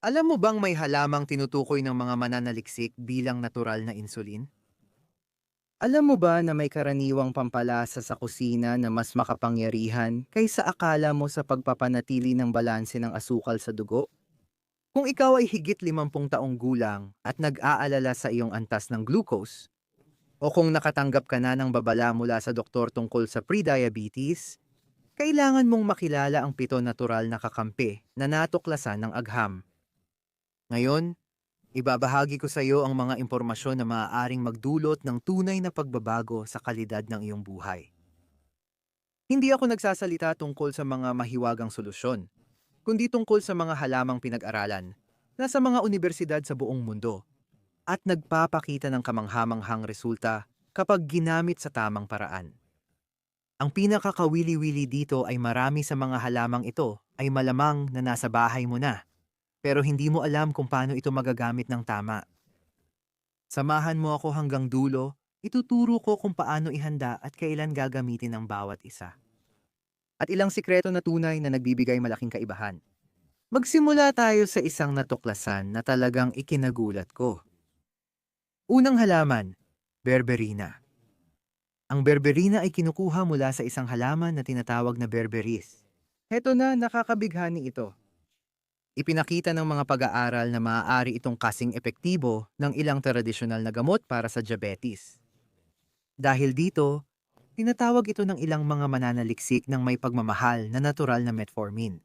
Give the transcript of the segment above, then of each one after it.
Alam mo bang may halamang tinutukoy ng mga mananaliksik bilang natural na insulin? Alam mo ba na may karaniwang pampalasa sa kusina na mas makapangyarihan kaysa akala mo sa pagpapanatili ng balanse ng asukal sa dugo? Kung ikaw ay higit 50 taong gulang at nag-aalala sa iyong antas ng glucose, o kung nakatanggap ka na ng babala mula sa doktor tungkol sa prediabetes, kailangan mong makilala ang pito natural na kakampi na natuklasan ng agham. Ngayon, ibabahagi ko sa iyo ang mga impormasyon na maaaring magdulot ng tunay na pagbabago sa kalidad ng iyong buhay. Hindi ako nagsasalita tungkol sa mga mahiwagang solusyon, kundi tungkol sa mga halamang pinag-aralan na sa mga universidad sa buong mundo at nagpapakita ng kamanghamanghang resulta kapag ginamit sa tamang paraan. Ang pinakakawili-wili dito ay marami sa mga halamang ito ay malamang na nasa bahay mo na, pero hindi mo alam kung paano ito magagamit ng tama. Samahan mo ako hanggang dulo, ituturo ko kung paano ihanda at kailan gagamitin ang bawat isa. At ilang sikreto na tunay na nagbibigay malaking kaibahan. Magsimula tayo sa isang natuklasan na talagang ikinagulat ko. Unang halaman, berberina. Ang berberina ay kinukuha mula sa isang halaman na tinatawag na berberis. Heto na, nakakabighani ito. Ipinakita ng mga pag-aaral na maaari itong kasing epektibo ng ilang tradisyonal na gamot para sa diabetes. Dahil dito, tinatawag ito ng ilang mga mananaliksik ng may pagmamahal na natural na metformin.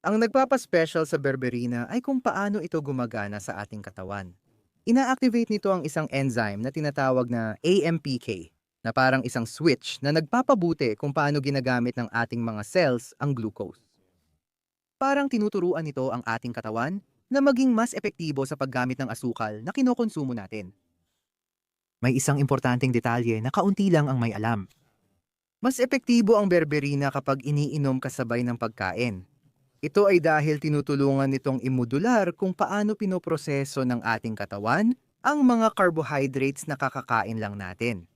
Ang nagpapaspecial sa berberina ay kung paano ito gumagana sa ating katawan. Ina-activate nito ang isang enzyme na tinatawag na AMPK, na parang isang switch na nagpapabuti kung paano ginagamit ng ating mga cells ang glucose. Parang tinuturuan nito ang ating katawan na maging mas epektibo sa paggamit ng asukal na kinokonsumo natin. May isang importanteng detalye na kaunti lang ang may alam. Mas epektibo ang berberina kapag iniinom kasabay ng pagkain. Ito ay dahil tinutulungan nitong imudular kung paano pinoproseso ng ating katawan ang mga carbohydrates na kakakain lang natin.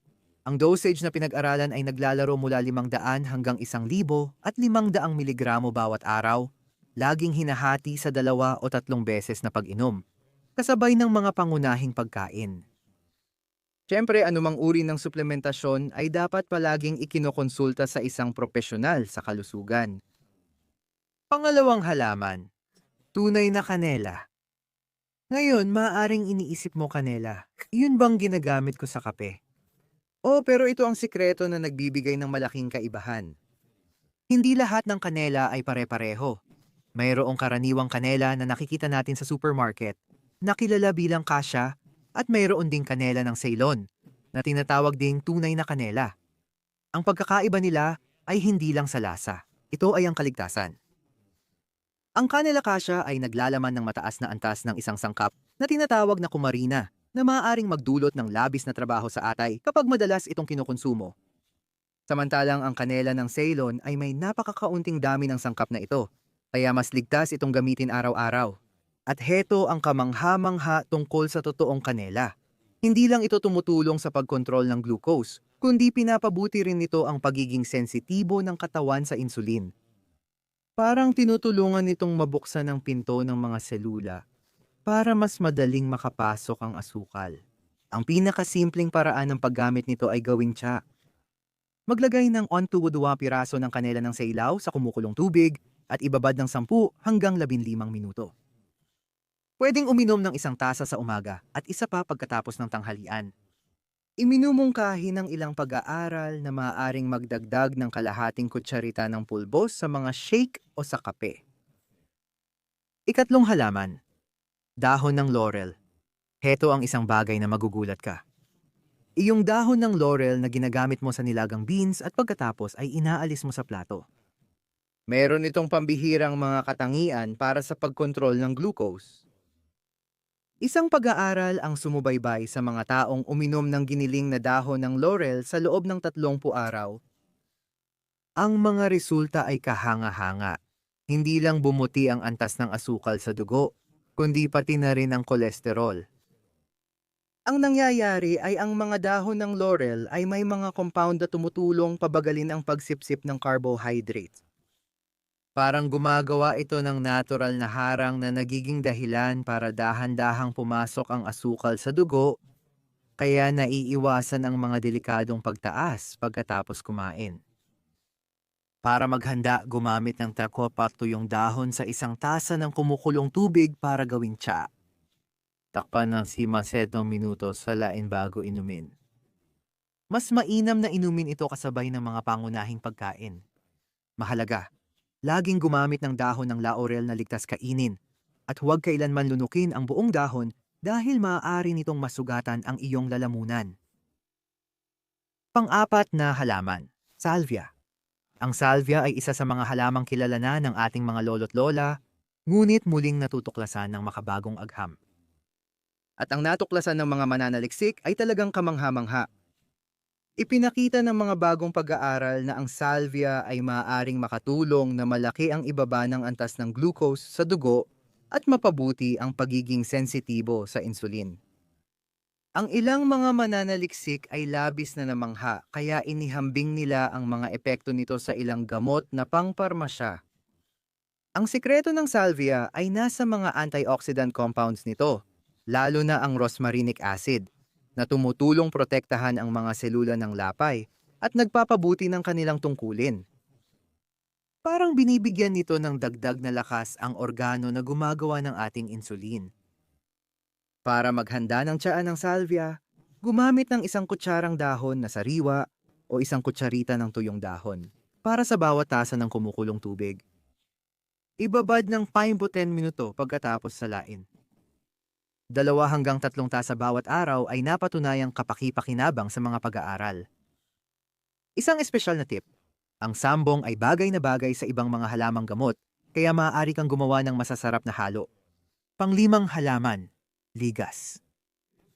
Ang dosage na pinag-aralan ay naglalaro mula 500 hanggang 1,000 at 500 miligramo bawat araw, laging hinahati sa dalawa o tatlong beses na pag-inom, kasabay ng mga pangunahing pagkain. Siyempre, anumang uri ng suplementasyon ay dapat palaging ikinokonsulta sa isang profesional sa kalusugan. Pangalawang halaman, tunay na kanela. Ngayon, maaaring iniisip mo kanela, yun bang ginagamit ko sa kape? Oh, pero ito ang sikreto na nagbibigay ng malaking kaibahan. Hindi lahat ng kanela ay pare-pareho. Mayroong karaniwang kanela na nakikita natin sa supermarket, na kilala bilang kasya, at mayroon ding kanela ng Ceylon, na tinatawag ding tunay na kanela. Ang pagkakaiba nila ay hindi lang sa lasa. Ito ay ang kaligtasan. Ang kanela kasya ay naglalaman ng mataas na antas ng isang sangkap na tinatawag na kumarina na maaaring magdulot ng labis na trabaho sa atay kapag madalas itong kinukonsumo. Samantalang ang kanela ng Ceylon ay may napakakaunting dami ng sangkap na ito, kaya mas ligtas itong gamitin araw-araw. At heto ang kamangha-mangha tungkol sa totoong kanela. Hindi lang ito tumutulong sa pagkontrol ng glucose, kundi pinapabuti rin nito ang pagiging sensitibo ng katawan sa insulin. Parang tinutulungan nitong mabuksan ang pinto ng mga selula para mas madaling makapasok ang asukal. Ang pinakasimpleng paraan ng paggamit nito ay gawing tsa. Maglagay ng 1 to 2 piraso ng kanela ng sailaw sa kumukulong tubig at ibabad ng 10 hanggang 15 minuto. Pwedeng uminom ng isang tasa sa umaga at isa pa pagkatapos ng tanghalian. Iminumungkahi ng ilang pag-aaral na maaaring magdagdag ng kalahating kutsarita ng pulbos sa mga shake o sa kape. Ikatlong halaman, dahon ng laurel. Heto ang isang bagay na magugulat ka. Iyong dahon ng laurel na ginagamit mo sa nilagang beans at pagkatapos ay inaalis mo sa plato. Meron itong pambihirang mga katangian para sa pagkontrol ng glucose. Isang pag-aaral ang sumubaybay sa mga taong uminom ng giniling na dahon ng laurel sa loob ng 30 araw. Ang mga resulta ay kahanga-hanga. Hindi lang bumuti ang antas ng asukal sa dugo, kundi pati na rin ang kolesterol. Ang nangyayari ay ang mga dahon ng laurel ay may mga compound na tumutulong pabagalin ang pagsipsip ng carbohydrates. Parang gumagawa ito ng natural na harang na nagiging dahilan para dahan-dahang pumasok ang asukal sa dugo, kaya naiiwasan ang mga delikadong pagtaas pagkatapos kumain. Para maghanda, gumamit ng takop at tuyong dahon sa isang tasa ng kumukulong tubig para gawing tsa. Takpan ng sima setong minuto sa lain bago inumin. Mas mainam na inumin ito kasabay ng mga pangunahing pagkain. Mahalaga, laging gumamit ng dahon ng laurel na ligtas kainin at huwag kailanman lunukin ang buong dahon dahil maaari nitong masugatan ang iyong lalamunan. Pang-apat na halaman, salvia. Ang salvia ay isa sa mga halamang kilala na ng ating mga lolo't lola, ngunit muling natutuklasan ng makabagong agham. At ang natuklasan ng mga mananaliksik ay talagang kamangha-mangha. Ipinakita ng mga bagong pag-aaral na ang salvia ay maaaring makatulong na malaki ang ibaba ng antas ng glucose sa dugo at mapabuti ang pagiging sensitibo sa insulin. Ang ilang mga mananaliksik ay labis na namangha kaya inihambing nila ang mga epekto nito sa ilang gamot na pangparmasya. Ang sikreto ng salvia ay nasa mga antioxidant compounds nito, lalo na ang rosmarinic acid, na tumutulong protektahan ang mga selula ng lapay at nagpapabuti ng kanilang tungkulin. Parang binibigyan nito ng dagdag na lakas ang organo na gumagawa ng ating insulin. Para maghanda ng tiyaan ng salvia, gumamit ng isang kutsarang dahon na sariwa o isang kutsarita ng tuyong dahon para sa bawat tasa ng kumukulong tubig. Ibabad ng 5-10 minuto pagkatapos salain. Dalawa hanggang tatlong tasa bawat araw ay napatunayang kapaki-pakinabang sa mga pag-aaral. Isang espesyal na tip, ang sambong ay bagay na bagay sa ibang mga halamang gamot kaya maaari kang gumawa ng masasarap na halo. Panglimang halaman, ligas.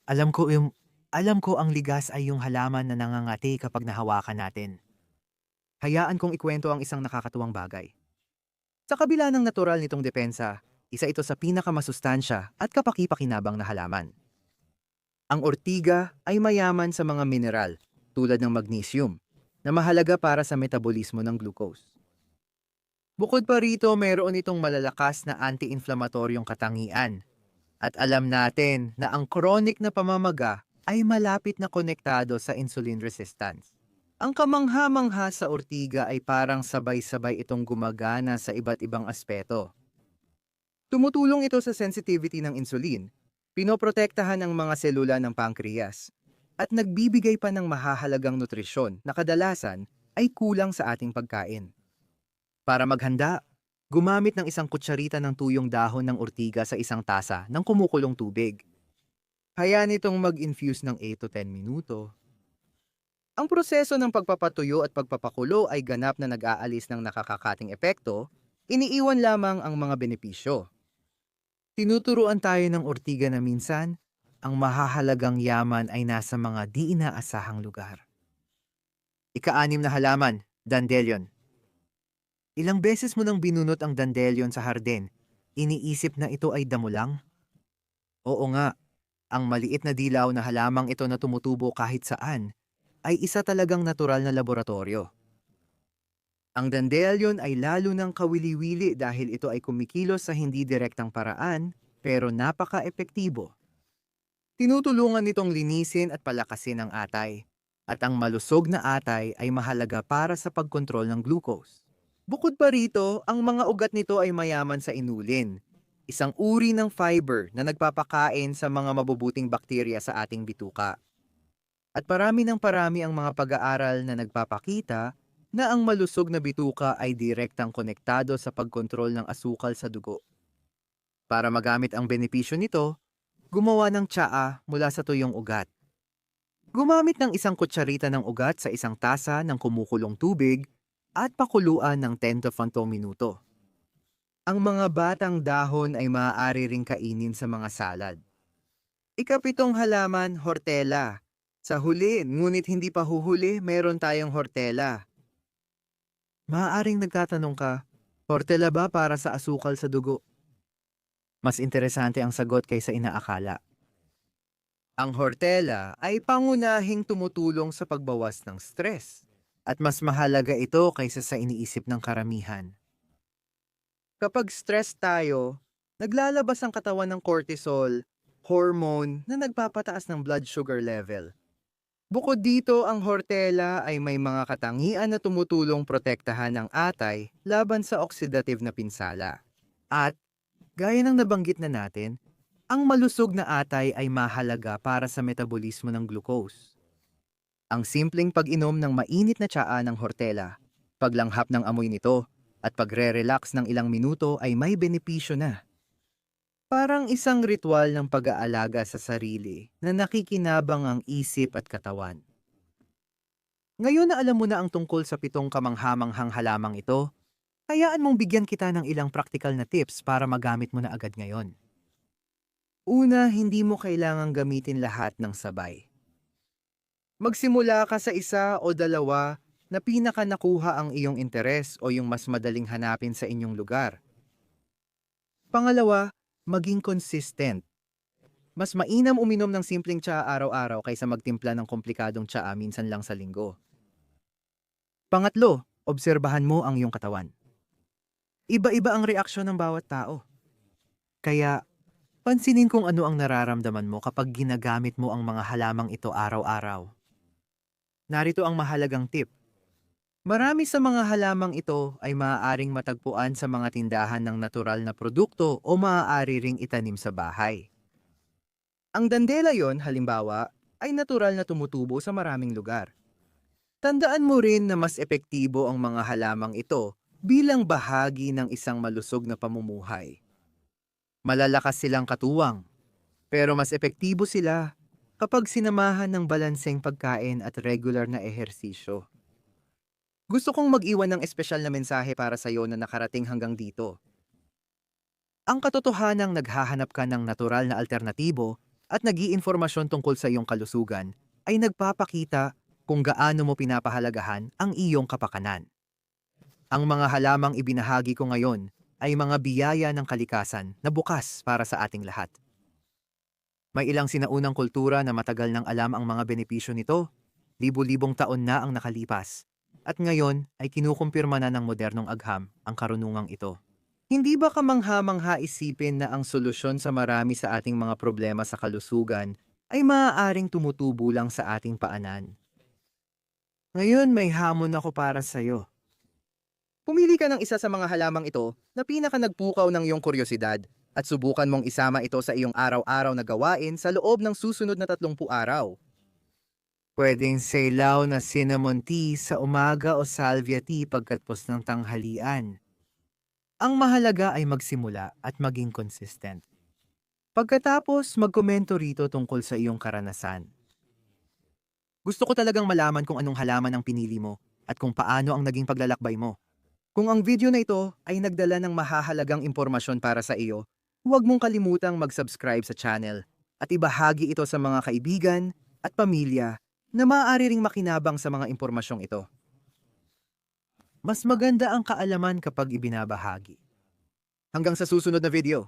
Alam ko yung alam ko ang ligas ay yung halaman na nangangati kapag nahawakan natin. Hayaan kong ikwento ang isang nakakatuwang bagay. Sa kabila ng natural nitong depensa, isa ito sa pinakamasustansya at kapaki-pakinabang na halaman. Ang ortiga ay mayaman sa mga mineral tulad ng magnesium na mahalaga para sa metabolismo ng glucose. Bukod pa rito, mayroon itong malalakas na anti-inflamatoryong katangian. At alam natin na ang chronic na pamamaga ay malapit na konektado sa insulin resistance. Ang kamangha-mangha sa ortiga ay parang sabay-sabay itong gumagana sa iba't ibang aspeto. Tumutulong ito sa sensitivity ng insulin, pinoprotektahan ang mga selula ng pancreas, at nagbibigay pa ng mahahalagang nutrisyon na kadalasan ay kulang sa ating pagkain. Para maghanda, gumamit ng isang kutsarita ng tuyong dahon ng ortiga sa isang tasa ng kumukulong tubig. Hayaan itong mag-infuse ng 8 to 10 minuto. Ang proseso ng pagpapatuyo at pagpapakulo ay ganap na nag-aalis ng nakakakating epekto, iniiwan lamang ang mga benepisyo. Tinuturuan tayo ng ortiga na minsan, ang mahahalagang yaman ay nasa mga di inaasahang lugar. Ika-anim na halaman, dandelion. Ilang beses mo nang binunot ang dandelion sa harden, iniisip na ito ay damo lang? Oo nga, ang maliit na dilaw na halamang ito na tumutubo kahit saan ay isa talagang natural na laboratorio. Ang dandelion ay lalo ng kawili-wili dahil ito ay kumikilos sa hindi direktang paraan pero napaka-epektibo. Tinutulungan nitong linisin at palakasin ang atay at ang malusog na atay ay mahalaga para sa pagkontrol ng glucose. Bukod pa rito, ang mga ugat nito ay mayaman sa inulin, isang uri ng fiber na nagpapakain sa mga mabubuting bakterya sa ating bituka. At parami ng parami ang mga pag-aaral na nagpapakita na ang malusog na bituka ay direktang konektado sa pagkontrol ng asukal sa dugo. Para magamit ang benepisyo nito, gumawa ng tsaa mula sa tuyong ugat. Gumamit ng isang kutsarita ng ugat sa isang tasa ng kumukulong tubig at pakuluan ng 10 to 15 minuto. Ang mga batang dahon ay maaari ring kainin sa mga salad. Ikapitong halaman, hortela. Sa huli, ngunit hindi pa huhuli, meron tayong hortela. Maaaring nagtatanong ka, hortela ba para sa asukal sa dugo? Mas interesante ang sagot kaysa inaakala. Ang hortela ay pangunahing tumutulong sa pagbawas ng stress at mas mahalaga ito kaysa sa iniisip ng karamihan. Kapag stress tayo, naglalabas ang katawan ng cortisol, hormone na nagpapataas ng blood sugar level. Bukod dito, ang hortela ay may mga katangian na tumutulong protektahan ang atay laban sa oxidative na pinsala. At, gaya ng nabanggit na natin, ang malusog na atay ay mahalaga para sa metabolismo ng glucose. Ang simpleng pag-inom ng mainit na tsaa ng hortela, paglanghap ng amoy nito, at pagre-relax ng ilang minuto ay may benepisyo na. Parang isang ritual ng pag-aalaga sa sarili na nakikinabang ang isip at katawan. Ngayon na alam mo na ang tungkol sa pitong kamanghamanghang halamang ito, hayaan mong bigyan kita ng ilang practical na tips para magamit mo na agad ngayon. Una, hindi mo kailangang gamitin lahat ng sabay. Magsimula ka sa isa o dalawa na pinaka nakuha ang iyong interes o yung mas madaling hanapin sa inyong lugar. Pangalawa, maging consistent. Mas mainam uminom ng simpleng tsaa araw-araw kaysa magtimpla ng komplikadong tsaa minsan lang sa linggo. Pangatlo, obserbahan mo ang iyong katawan. Iba-iba ang reaksyon ng bawat tao. Kaya, pansinin kung ano ang nararamdaman mo kapag ginagamit mo ang mga halamang ito araw-araw. Narito ang mahalagang tip. Marami sa mga halamang ito ay maaaring matagpuan sa mga tindahan ng natural na produkto o maaari ring itanim sa bahay. Ang dandelion, halimbawa, ay natural na tumutubo sa maraming lugar. Tandaan mo rin na mas epektibo ang mga halamang ito bilang bahagi ng isang malusog na pamumuhay. Malalakas silang katuwang, pero mas epektibo sila kapag sinamahan ng balanseng pagkain at regular na ehersisyo. Gusto kong mag-iwan ng espesyal na mensahe para sa iyo na nakarating hanggang dito. Ang katotohanang naghahanap ka ng natural na alternatibo at nag-iinformasyon tungkol sa iyong kalusugan ay nagpapakita kung gaano mo pinapahalagahan ang iyong kapakanan. Ang mga halamang ibinahagi ko ngayon ay mga biyaya ng kalikasan na bukas para sa ating lahat. May ilang sinaunang kultura na matagal nang alam ang mga benepisyo nito, libu-libong taon na ang nakalipas, at ngayon ay kinukumpirma na ng modernong agham ang karunungang ito. Hindi ba kamangha-mangha isipin na ang solusyon sa marami sa ating mga problema sa kalusugan ay maaaring tumutubo lang sa ating paanan? Ngayon may hamon ako para sa iyo. Pumili ka ng isa sa mga halamang ito na pinaka nagpukaw ng iyong kuryosidad at subukan mong isama ito sa iyong araw-araw na gawain sa loob ng susunod na 30 araw. Pwedeng sailaw na cinnamon tea sa umaga o salvia tea pagkatapos ng tanghalian. Ang mahalaga ay magsimula at maging consistent. Pagkatapos, magkomento rito tungkol sa iyong karanasan. Gusto ko talagang malaman kung anong halaman ang pinili mo at kung paano ang naging paglalakbay mo. Kung ang video na ito ay nagdala ng mahahalagang impormasyon para sa iyo, huwag mong kalimutang mag-subscribe sa channel at ibahagi ito sa mga kaibigan at pamilya na maaari ring makinabang sa mga impormasyong ito. Mas maganda ang kaalaman kapag ibinabahagi. Hanggang sa susunod na video.